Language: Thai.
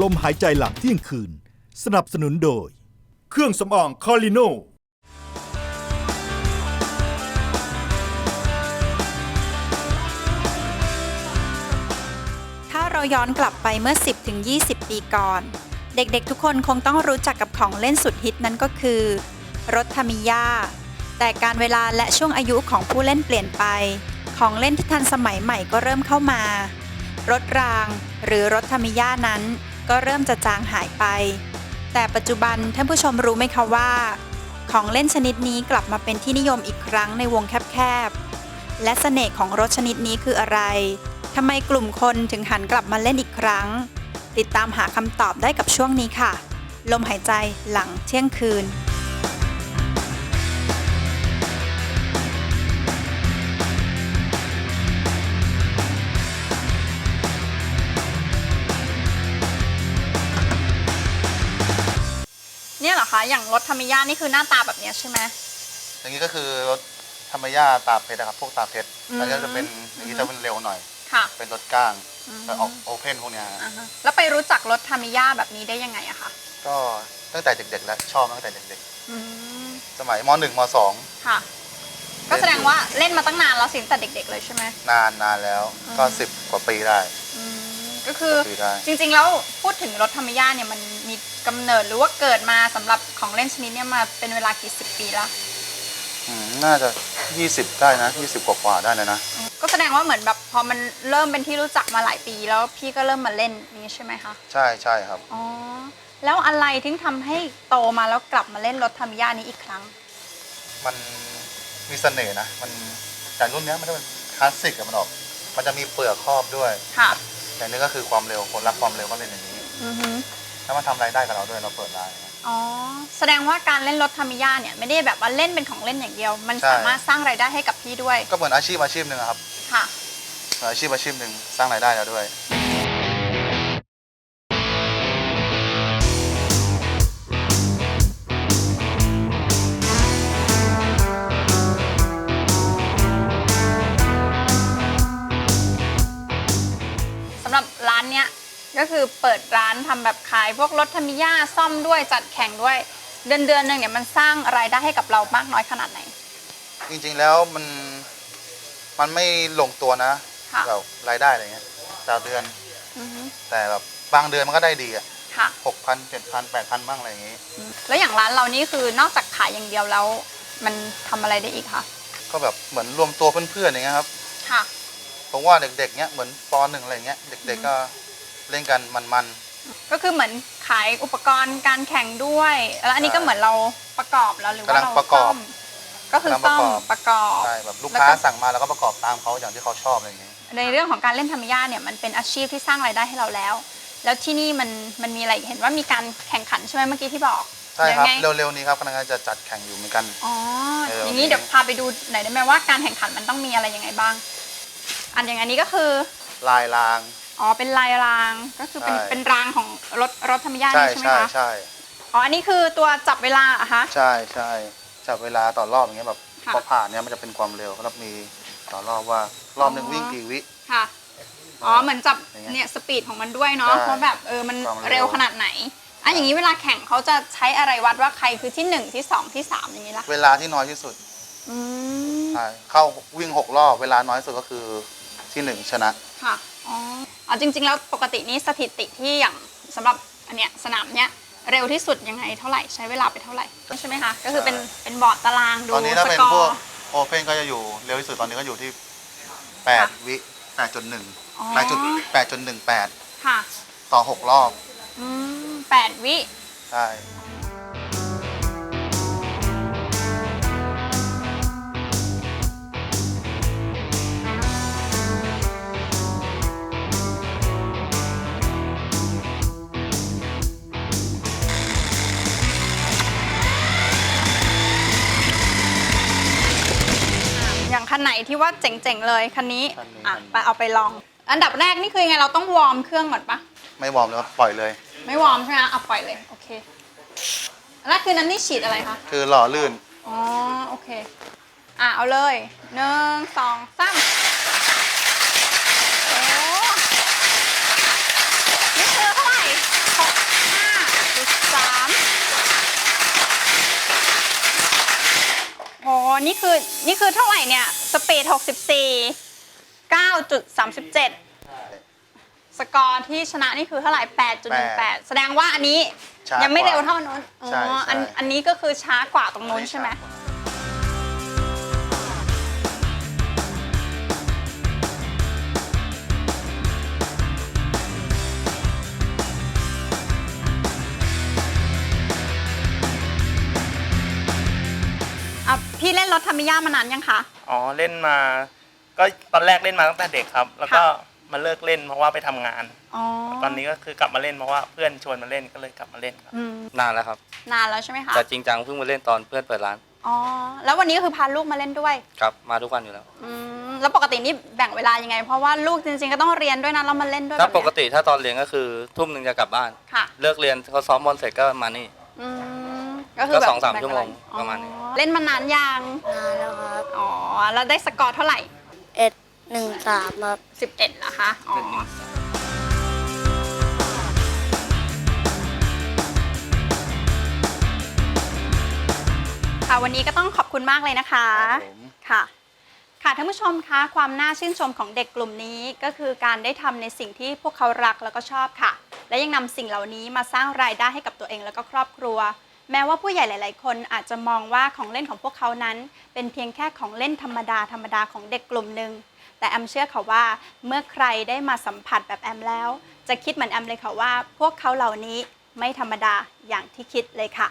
ลมหายใจหลังเที่ยงคืน สนับสนุนโดย เครื่องสำอางคอลิโนถ้าเราย้อนกลับไปเมื่อ 10ถึง20 ปีก่อน เด็กๆทุกคนคงต้องรู้จักกับของเล่นสุดฮิตนั้นก็คือ รถทามิยาแต่การเวลาและช่วงอายุของผู้เล่นเปลี่ยนไป ของเล่นที่ทันสมัยใหม่ก็เริ่มเข้ามา รถรางหรือรถทามิยานั้น ก็เริ่มจะจางหายไป แต่ปัจจุบันท่านผู้ชมรู้ไหมคะว่า ของเล่นชนิดนี้กลับมาเป็นที่นิยมอีกครั้งในวงแคบๆ และเสน่ห์ของรถชนิดนี้คืออะไรทำไมกลุ่มคนถึงหันกลับมาเล่นอีกครั้ง ติดตามหาคำตอบได้กับช่วงนี้ค่ะ ลมหายใจหลังเที่ยงคืน เนี่ยเหรอคะ อย่างรถธรรมิยานี่คือหน้าตาแบบเนี้ยใช่ไหม อย่างนี้ก็คือรถธรรมยาตาเพชรนะครับ พวกตาเพชรอืม แล้วก็จะเป็นอย่างนี้จะเป็นเร็วหน่อย ค่ะ เป็นรถก้างอืม แล้วออกโอเพนพวกเนี้ยฮะอ่าฮะแล้วไปรู้จักรถธรรมิยาแบบนี้ได้ยังไงอะคะ ก็ตั้งแต่เด็กๆแล้วชอบตั้งแต่เด็กอืม ๆสมัยมหนึ่งมสองค่ะ ก็แสดงว่าเล่นมาตั้งนานแล้วสิตั้งแต่เด็ก ๆ เลยใช่ไหม นานนานแล้วอืมก็สิบกว่าปีได้ อืมก็คือปีได้ จริงๆ แล้วพูดถึงรถธรรมยาเนี่ยมันมี กำเนิดหรือว่าเกิดมาสำหรับของเล่นชนิดเนี่ยมาเป็นเวลากี่สิบปีแล้วอืมน่าจะ 20 ได้นะ 20 กว่าๆได้เลยนะ ก็แสดงว่าเหมือนแบบพอมันเริ่มเป็นที่รู้จักมาหลายปีแล้วพี่ก็เริ่มมาเล่นนี้ใช่ไหมคะ ใช่ใช่ครับ อ๋อ แล้วอะไรถึงทำให้โตมาแล้วกลับมาเล่นรถธรรมยานี้อีกครั้ง มันมีเสน่ห์นะ มันแต่รุ่นเนี้ยมันจะเป็นคลาสสิกอะมันออก มันจะมีเปลือกครอบด้วย ค่ะ แต่นี่ก็คือความเร็ว คนรักความเร็วก็เล่นอย่างนี้ อือ ฮึถ้ามันทำรายได้กับเราด้วยเราเปิดร้านนะอ๋อ แสดงว่าการเล่นรถธรรมยาเนี่ย ไม่ได้แบบว่าเล่นเป็นของเล่นอย่างเดียว มันใช่ สามารถสร้างรายได้ให้กับพี่ด้วยก็เหมือนอาชีพอาชีพหนึ่งอะครับค่ะ เหมือนอาชีพอาชีพหนึ่งสร้างรายได้แล้วด้วยส คือเปิดร้านทำแบบขายพวกรถธรรมิยาซ่อมด้วยจัดแข่งด้วย เดือนเดือนหนึ่งเนี่ยมันสร้างรายได้ให้กับเรามากน้อยขนาดไหน จริงๆแล้วมันมันไม่ลงตัวนะค่ะแบบรายได้อะไรเงี้ยต่อเดือนอือฮึแต่แบบบางเดือนมันก็ได้ดีอะค่ะหกพันเจ็ดพันแปดพันบ้างอะไรอย่างงี้ แล้วอย่างร้านเรานี่คือนอกจากขายอย่างเดียวแล้ว มันทำอะไรได้อีกคะก็แบบเหมือนรวมตัวเพื่อนๆอย่างเงี้ยครับ ค่ะผมว่าเด็กๆเนี้ยเหมือนปหนึ่งอะไรเงี้ยเด็กๆก็ เล่นกันมัน ก็คือเหมือนขายอุปกรณ์การแข่งด้วย แล้วอันนี้ก็เหมือนเราประกอบแล้วหรือว่าเราซ่อมก็คือซ่อมประกอบๆใช่แบบลูกแล้วค้าก็สั่งมาแล้วก็ประกอบตามเขาอย่างที่เขาชอบอะไรอย่างงี้ ในเรื่องของการเล่นธรรมยาเนี่ยมันเป็นอาชีพที่สร้างรายได้ให้เราแล้ว แล้วที่นี่มันมันมีอะไรอีกเห็นว่ามีการแข่งขันใช่ไหมเมื่อกี้ที่บอกใช่ครับเดี๋ยวไงเร็วๆนี้ครับกำลังจะจัดแข่งอยู่เหมือนกัน อ๋อเอออ อย่างนี้เดี๋ยวพาไปดูหน่อยได้ไหมว่าการแข่งขันมันต้องมีอะไรยังไงบ้าง อันอย่างอันนี้ก็คือลายราง อ๋อเป็นลายรางก็คือเป็นใช่ เป็นรางของรถรถธรรมยาใช่นี่ใช่ไหมใช่คะใช่อ๋ออันนี้คือตัวจับเวลาอะคะ ใช่ใช่จับเวลาต่อรอบอย่างเงี้ยแบบค่ะพอผ่านเนี้ยมันจะเป็นความเร็วแล้วมีต่อรอบว่ารอบหนึ่งอ๋อ วิ่งกี่วิ ค่ะอ๋อเหมือนจับอย่างเงี้ยเนี่ยสปีดของมันด้วยเนาะใช่ว่าแบบเออมันความเร็วเร็วขนาดไหนอะอย่างนี้เวลาแข่งเขาจะใช้อะไรวัดว่าใครคือที่หนึ่งที่สองที่สามอย่างนี้ล่ะเวลาที่น้อยที่สุดอืมใช่เข้าวิ่งหกรอบเวลาน้อยสุดก็คือที่หนึ่งชนะ ค่ะอ๋อ เอาจริง ๆ แล้วปกตินี้สถิติที่อย่างสำหรับอันเนี้ยสนามเนี้ยเร็วที่สุดยังไงเท่าไหร่ใช้เวลาไปเท่าไหร่ใช่ไหมคะก็คือเป็นเป็นบอร์ดตารางดูตอนนี้ถ้าสเป็นกอพวกร์ โอเพนก็จะอยู่เร็วที่สุดตอนนี้ก็อยู่ที่แปดค่ะวิแปดจุดหนึ่งอ๋อแปดจุดแปดจุดหนึ่งแปดค่ะต่อหกรอบ อืมแปดวิ ใช่ ว่าเจ๋งๆเลยคันนี้คันนี้อะคันนี้ ไปเอาไปลอง อันดับแรกนี่คือยังไงเราต้องวอร์มเครื่องก่อนปะไม่วอร์มเลยครับปล่อยเลย ไม่วอร์มใช่ไหมเอาปล่อยเลยโอเคแล้วคือนั้นนี่ฉีดอะไรคะคือหล่อลื่น อ๋อโอเค อะเอาเลยหนึ่งสองสามโอ้นี่คือเท่าไหร่ นี่คือนี่คือเท่าไหร่เนี่ย สปีด 64 9.37 สกอร์ที่ชนะนี่คือเท่าไหร่ 8.18 แสดงว่าอันนี้ช้ายังไม่กว่าเร็วเท่านู้นอ๋อใช่ใช่ อันอันนี้ก็คือช้ากว่าตรงนู้นใช่ไหมอะ พี่เล่นรถธรรมิยามานานยังคะ อ๋อเล่นมา ก็ตอนแรกเล่นมาตั้งแต่เด็กครับ แล้วก็ค่ะมาเลิกเล่นเพราะว่าไปทำงาน อ๋อตอนนี้ก็คือกลับมาเล่นเพราะว่าเพื่อนชวนมาเล่นก็เลยกลับมาเล่นครับ อืมนานแล้วครับ นานแล้วใช่ไหมคะ แต่จริงจังเพิ่งมาเล่นตอนเพื่อนเปิดร้านอ๋อ แล้ววันนี้ก็คือพาลูกมาเล่นด้วย ครับ มาทุกวันอยู่แล้ว อืม แล้วปกตินี่แบ่งเวลายังไง เพราะว่าลูกจริงๆก็ต้องเรียนด้วยนะแล้วมาเล่นด้วยถ้าแบบปเนี้ยกติถ้าตอนเรียนก็คือทุ่มหนึ่งจะกลับบ้าน ค่ะ เลิกเรียนเขาซ้อมบอลเสร็จก็มานี่ อืม ก็คือแบบก็สองสามแบ่ชั่วโมงเวลประมาณนี้ อ๋อเล่นมานานยังนานแล้วครับอ๋อแล้วได้สกอร์เท่าไหร่ เอ็ดหนึ่งสามครับ 11เหรอคะอ๋อค่ะวันนี้ก็ต้องขอบคุณมากเลยนะคะ ครับผม ค่ะ ค่ะท่านผู้ชมคะความน่าชื่นชมของเด็กกลุ่มนี้ก็คือการได้ทำในสิ่งที่พวกเขารักแล้วก็ชอบค่ะ และยังนำสิ่งเหล่านี้มาสร้างรายได้ให้กับตัวเองแล้วก็ครอบครัว แม้ว่าผู้ใหญ่หลาย ๆ คนอาจจะมองว่าของเล่นของพวกเขานั้น เป็นเพียงแค่ของเล่นธรรมดาธรรมดาของเด็กกลุ่มหนึ่งแต่แอมเชื่อค่ะว่าเมื่อใครได้มาสัมผัสแบบแอมแล้ว จะคิดเหมือนแอมเลยค่ะว่า พวกเขาเหล่านี้ไม่ธรรมดาอย่างที่คิดเลยค่ะ